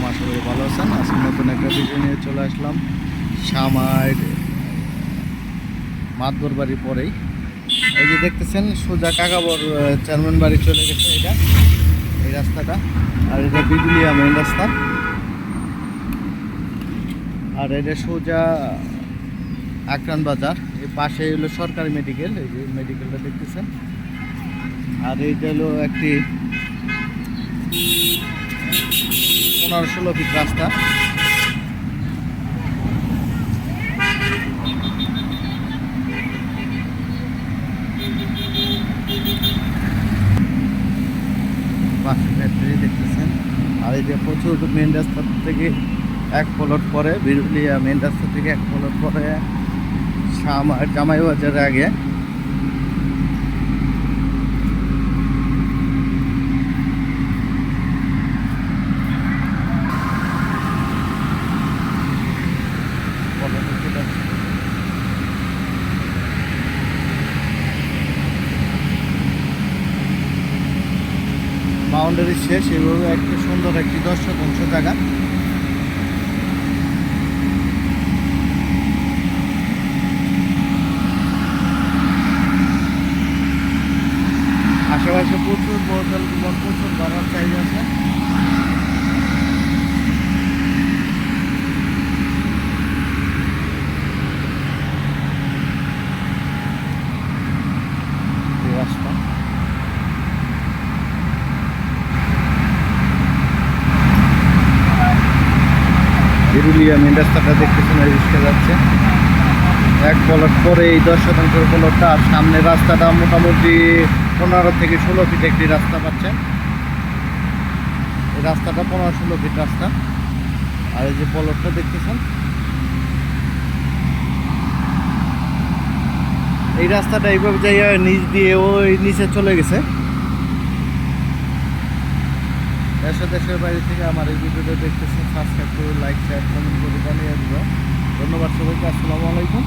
আলাইকুম, আশা করি ভালো আছেন। আজকে নতুন একটা ভিডিও নিয়ে চলে আসলাম। সামার মাতবর বাড়ি পরেই। এই যে দেখতেছেন, সোজা কাকাবর চেয়ারম্যান বাড়ি চলে গেছে এটা, এই রাস্তাটা। আর এটা বিগুলিয়া মেন রাস্তা। আর এটা সোজা আকরান বাজার। এই পাশে হলো সরকারি মেডিকেল এই যে মেডিকেলটা দেখতেছেন। আর এইটা হলো একটি পনেরো ষোলো ফিট রাস্তা ফ্যাক্টরি দেখতেছেন। আর এই প্রচুর মেন রাস্তা থেকে এক পলট পরে, বিরুলিয়া মেন রাস্তা থেকে এক পলট পরে জামাই বাজারের আগে পলটে চলে আসছে। বাউন্ডারি শেষ, এভাবে একটা সুন্দর একটি দশ শতাংশ জায়গা। আশেপাশে প্রচুর বোতল প্রচুর বাড়ার চাহিদা আছে এই রাস্তা বিরুলিয়া মেন রাস্তাটা দেখতেছেন রিক্সা যাচ্ছে। এক পলট পরে এই দশ শতাংশের পলটটা আর সামনের রাস্তাটা মোটামুটি পনেরো থেকে ষোলো ফিট একটি রাস্তা পাচ্ছেন এই রাস্তাটা পনেরো ষোলো ফিট রাস্তা। আর এই যে পলটটা দেখতেছেন, এই রাস্তাটা এইভাবে যাই নিচ দিয়ে ওই নিচে চলে গেছে। দেশে দেশের বাইরে থেকে আমার এই ভিডিওটা দেখতেছেন সাবস্ক্রাইব করে লাইক শেয়ার কমেন্ট করে জানিয়ে দিব। ধন্যবাদ সবাইকে, আসসালামু আলাইকুম।